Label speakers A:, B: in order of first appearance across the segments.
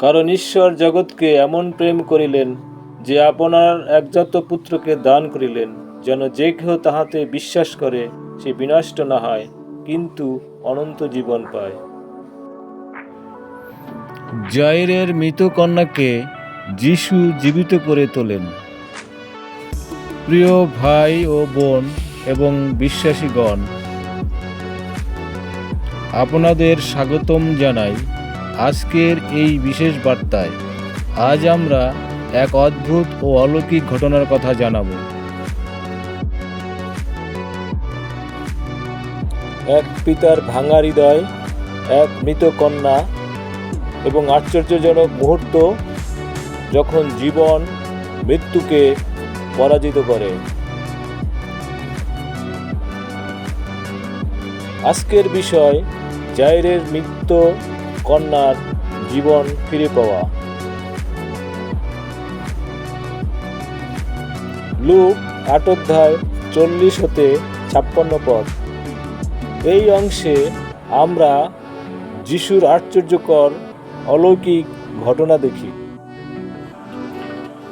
A: কারণ ঈশ্বর জগৎকে এমন প্রেম করিলেন যে আপনার একজাত পুত্রকে দান করিলেন, যেন যে কেহ তাহাতে বিশ্বাস করে, সে বিনষ্ট না হয়, কিন্তু অনন্ত জীবন পায়। জাইরের মৃত কন্যাকে যিশু জীবিত করে তোলেন। প্রিয় ভাই ও বোন এবং বিশ্বাসীগণ, আপনাদের স্বাগতম জানাই। আজকের এই বিশেষ বার্তায় আজ আমরা এক অদ্ভুত ও অলৌকিক ঘটনার কথা জানাব। এক পিতার ভাঙা হৃদয়, এক মৃত কন্যা এবং আশ্চর্যজনক মুহূর্ত যখন জীবন মৃত্যুকে পরাজিত করে। আজকের বিষয় জাইরের মৃত্যু কন্যার জীবন ফিরে পাওয়া। লুক আট অধ্যায় চল্লিশ হতে ছাপ্পান্ন পদ। এই অংশে আমরা যিশুর আশ্চর্যকর অলৌকিক ঘটনা দেখি।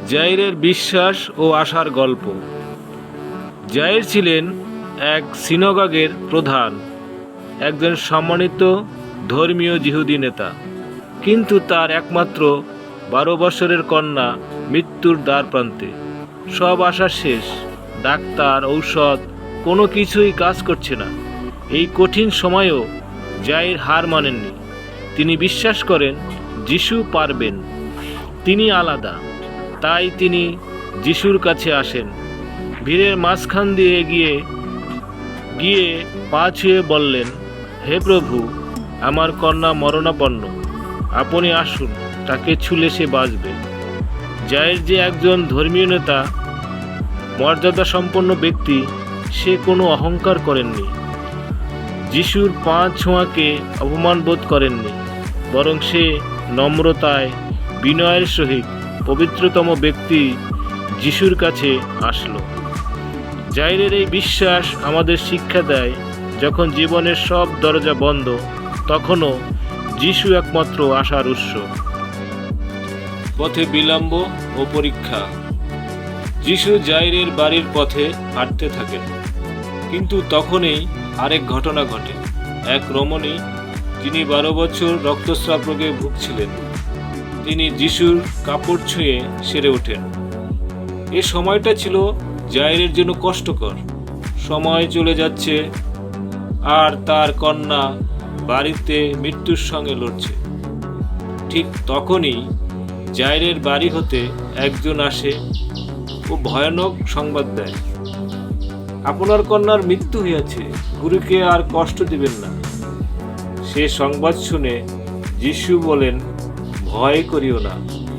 A: জাইরের বিশ্বাস ও আশার গল্প। জাইর ছিলেন এক সিনগাগের প্রধান, একজন সম্মানিত ধর্মীয় জিহুদি নেতা। কিন্তু তার একমাত্র বারো বছরের কন্যা মৃত্যুর দ্বার প্রান্তে। সব আশা শেষ। ডাক্তার, ঔষধ, কোনো কিছুই কাজ করছে না। এই কঠিন সময়েও জাইর হার মানেননি। তিনি বিশ্বাস করেন, যিশু পারবেন। তিনি আলাদা। তাই তিনি যিশুর কাছে আসেন। ভিড়ের মাঝখান দিয়ে গিয়ে গিয়ে পা ছুঁয়ে বললেন, হে প্রভু আমার কন্যা মরণাপন্ন। আপনি আসুন, তাকে ছুলে সে বাঁচবে। জায়ের যে একজন ধর্মীয় নেতা মর্যাদা সম্পন্ন ব্যক্তি, সে কোনো অহংকার করেননি। যিশুর পা ছোঁয়াকে অপমান বোধ করেননি, বরং সে নম্রতায়, বিনয়ের সহিত পবিত্রতম ব্যক্তি যিশুর কাছে আসলো। জাইরের এই বিশ্বাস আমাদের শিক্ষা দেয়, যখন জীবনের সব দরজা বন্ধ তখনও যিশু একমাত্র আশার উৎস। পথে বিলম্ব ও পরীক্ষা। যিশু জাইরের বাড়ির পথে হাঁটতে থাকেন। কিন্তু তখনই আরেক ঘটনা ঘটে। এক রমণী, যিনি বারো বছর রক্তস্রাব রোগে ভুগছিলেন, তিনি যিশুর কাপড় ছুঁয়ে সেরে ওঠেন। এ সময়টা ছিল জাইরের জন্য কষ্টকর। সময় চলে যাচ্ছে, আর তার কন্যা বাড়িতে মৃত্যুর সঙ্গে লড়ছে। ঠিক তখনই জাইরের বাড়ি হতে একজন আসে ও ভয়ানক সংবাদ দেয়। আপনার কন্যার মৃত্যু হইয়াছে গুরুকে আর কষ্ট দিবেন না। সে সংবাদ শুনে যিশু বলেন, ভয় করিও না,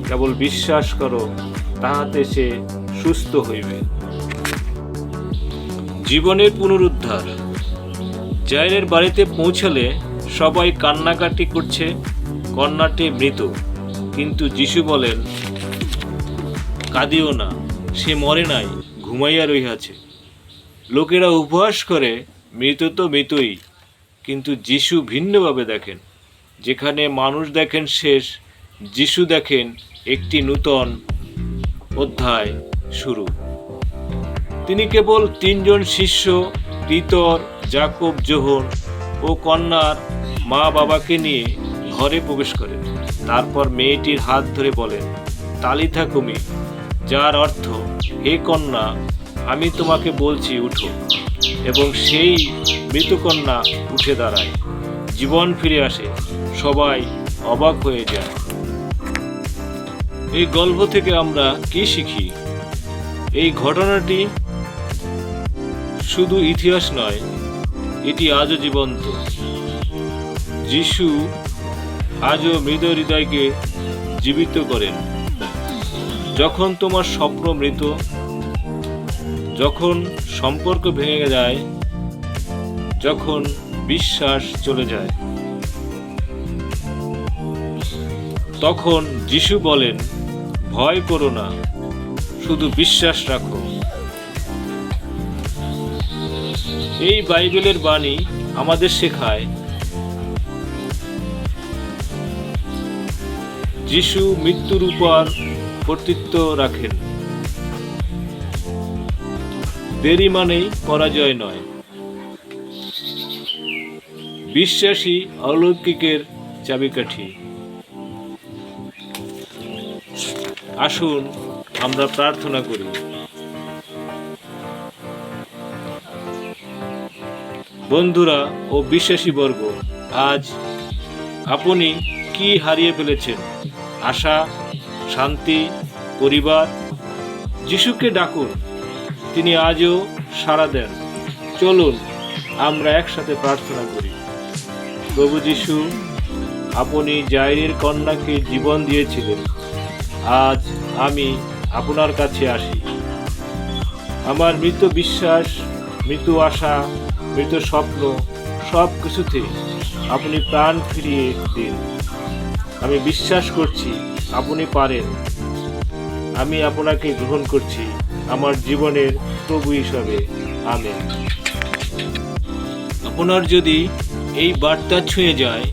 A: কেবল বিশ্বাস করো, তাহাতে সে সুস্থ হইবে। জীবনের পুনরুদ্ধার। জাইরের বাড়িতে পৌঁছালে সবাই কান্নাকাটি করছে, কন্যাটি মৃত। কিন্তু যিশু বলেন, কাঁদিও না, সে মরে নাই, ঘুমাইয়া রহিয়াছে। লোকেরা উপহাস করে, মৃত তো মৃতই। কিন্তু যিশু ভিন্নভাবে দেখেন। যেখানে মানুষ দেখেন শেষ, যিশু দেখেন একটি নূতন অধ্যায় শুরু। তিনি কেবল তিনজন শিষ্য, পিতর জাকব জোহন ও কন্যার মা বাবাকে নিয়ে ঘরে প্রবেশ করেন। তারপর মেয়েটির হাত ধরে বলেন তালিথা কুমি যার অর্থ, হে কন্যা, আমি তোমাকে বলছি, উঠো। এবং সেই মৃতকন্যা উঠে দাঁড়ায়। জীবন ফিরে আসে। সবাই অবাক হয়ে যায়। এই গল্প থেকে আমরা কি শিখি? এই ঘটনাটি শুধু ইতিহাস নয়, এটি আজও জীবন্ত। যিশু আজও মৃত হৃদয়কে জীবিত করেন। যখন তোমার স্বপ্ন মৃত, যখন সম্পর্ক ভেঙে যায়, যখন বিশ্বাস চলে যায়, তখন যিশু বলেন, ভয় করো না, শুধু বিশ্বাস রাখো। এই বাইবেলের বাণী আমাদের শেখায় যিশু মৃত্যুর উপর কর্তৃত্ব রাখেন। দেরি মানেই পরাজয় নয়। বিশ্বাসী অলৌকিকের চাবিকাঠি। আসুন, আমরা প্রার্থনা করি। বন্ধুরা ও বিশ্বাসী বর্গ, আজ আপনি কি হারিয়ে ফেলেছেন? আশা, শান্তি, পরিবার, যিশুকে ডাকুন, তিনি আজও সাড়া দেন। চলুন, আমরা একসাথে প্রার্থনা করি। প্রভু যিশু, আপনি জাইরের কন্যাকে জীবন দিয়েছিলেন। আজ আমি আপনার কাছে আসি। আমার মৃত বিশ্বাস, মৃত আশা, মৃত স্বপ্ন সব কিছুতে আপনি প্রাণ ফিরিয়ে দিন। আমি বিশ্বাস করছি আপনি পারেন। আমি আপনাকে গ্রহণ করছি আমার জীবনের প্রভু হিসাবে। আমেন। আপনার যদি এই বার্তা ছুঁয়ে যায়,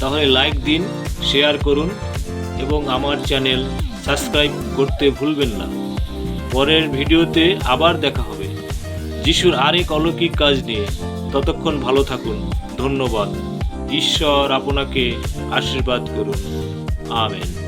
A: তাহলে লাইক দিন শেয়ার করুন এবং আমার চ্যানেল সাবস্ক্রাইব করতে ভুলবেন না। পরের ভিডিওতে আবার দেখা হবে। যিশুর আরেক অলৌকিক কাজ নিয়ে ততক্ষণ ভালো থাকুন। ধন্যবাদ। ঈশ্বর আপনাকে আশীর্বাদ করুন। আমেন।